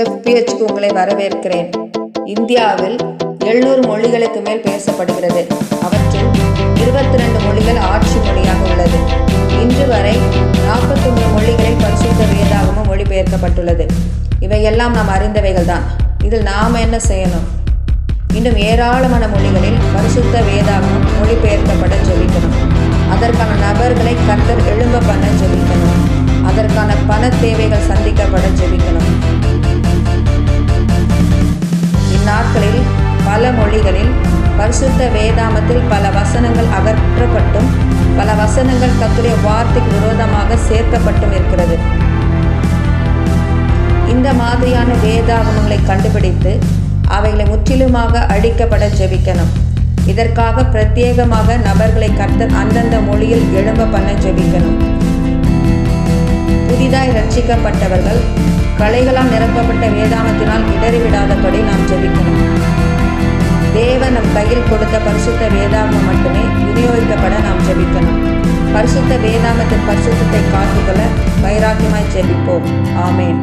எஃபிஹெச்க்கு உங்களை வரவேற்கிறேன். இந்தியாவில் எழுநூறு மொழிகளுக்கு மேல் பேசப்படுகிறது. அவற்றில் இருபத்தி ரெண்டு மொழிகள் ஆட்சி மொழியாக உள்ளது. இன்று வரை நாற்பத்தொன்று மொழிகளில் பரிசுத்த வேதாகமும் மொழிபெயர்க்கப்பட்டுள்ளது. இவையெல்லாம் நாம் அறிந்தவைகள் தான். இதில் நாம் என்ன செய்யணும்? இன்னும் ஏராளமான மொழிகளில் பரிசுத்த வேதாகமும் மொழிபெயர்க்கப்பட ஜெபிக்கணும் அதற்கான நபர்களை கர்த்தர் எழும்ப பண்ண ஜெபிக்கணும் அதற்கான பண தேவைகள் சந்திக்கப்பட ஜெபிக்கணும் பல மொழிகளில் பரிசுத்த வேதாமத்தில் பல வசனங்கள் அகற்றப்பட்டும் பல வசனங்கள் கத்துடைய வார்த்தைக்கு விரோதமாக சேர்க்கப்பட்டும் இருக்கிறது. இந்த மாதிரியான வேதாகமங்களை கண்டுபிடித்து அவைகளை முற்றிலுமாக அழிக்கப்பட ஜெபிக்கணும். இதற்காக பிரத்யேகமாக நபர்களை கர்த்தர் அந்தந்த மொழியில் எழும்ப பண்ண ஜெபிக்கணும். புதிதாய் ரட்சிக்கப்பட்டவர்கள் கலைகளால் நிரப்பப்பட்ட வேதாமத்தினால் இடறிவிடாதபடி நாம் ஜெபிக்கணும். தேவன் நம் கையில் கொடுத்த பரிசுத்த வேதாகமம் மட்டுமே விநியோகிக்கப்பட நாம் ஜெபிக்கணும். பரிசுத்த வேதாமத்தின் பரிசுத்தத்தை காத்துக்கொள்ள வைராக்கியமாய் ஜெபிப்போம். ஆமேன்.